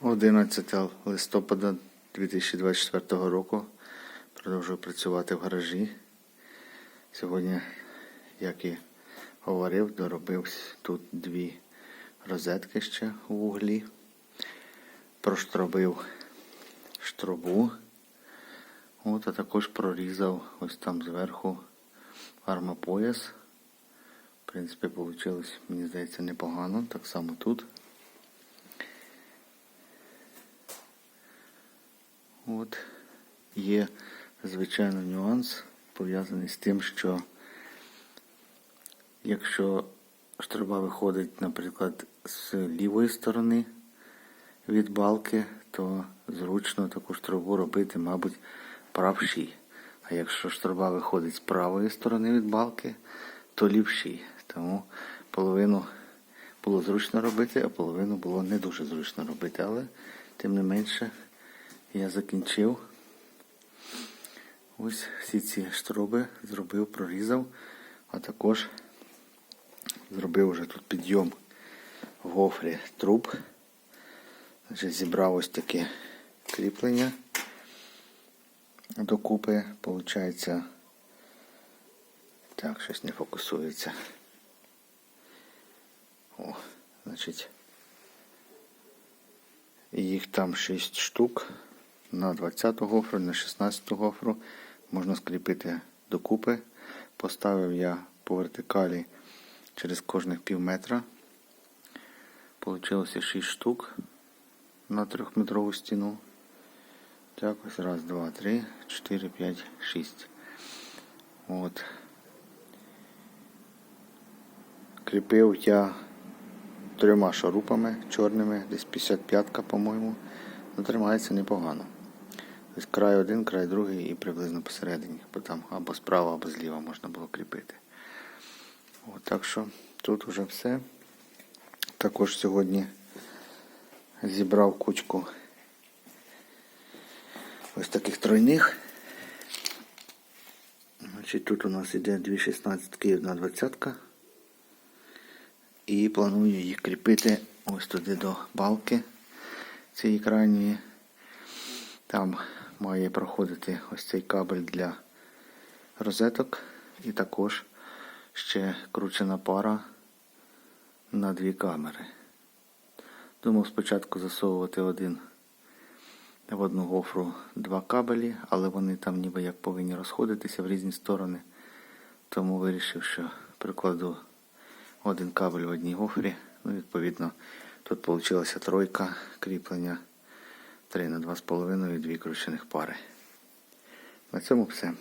11 листопада 2024 року продовжую працювати в гаражі. Сьогодні, як і говорив, доробив тут дві розетки ще у вуглі. Проштробив штробу. От, а також прорізав ось там зверху армопояс. В принципі, вийшло, мені здається, непогано. Так само тут. От є, звичайно, нюанс пов'язаний з тим, що якщо штроба виходить, наприклад, з лівої сторони від балки, то зручно таку штробу робити, мабуть, правшій. А якщо штроба виходить з правої сторони від балки, то лівшій. Тому половину було зручно робити, а половину було не дуже зручно робити. Але тим не менше я закінчив. Ось всі ці штроби зробив, прорізав, а також зробив вже тут підйом в гофрі труб. Значить, зібрав ось таке кріплення докупи. Получається, так, щось не фокусується. О, значить, їх там 6 штук на 20 гофру, на 16 гофру можна скріпити докупи. Поставив я по вертикалі через кожних пів метра. Получилося 6 штук на трьохметрову стіну. Так, ось раз, два, три, чотири, п'ять, шість. От. Кріпив я трьома шурупами чорними, десь 55-ка, по-моєму. Ну, тримається непогано. Тобто край один, край другий і приблизно посередині, бо там або справа, або зліва можна було кріпити. От, так що тут вже все. Також сьогодні зібрав кучку ось таких тройних. Значить, Тут у нас іде 2,16 і одна двадцятка. І планую їх кріпити ось туди до балки цієї крайньої. Там має проходити ось цей кабель для розеток і також ще кручена пара на дві камери. Думав спочатку засовувати один в одну гофру два кабелі, але вони там ніби як повинні розходитися в різні сторони. Тому вирішив, що прикладу один кабель в одній гофрі. Ну, відповідно, тут вийшла тройка кріплення 3 на 2,5 і дві кручених пари. На цьому все.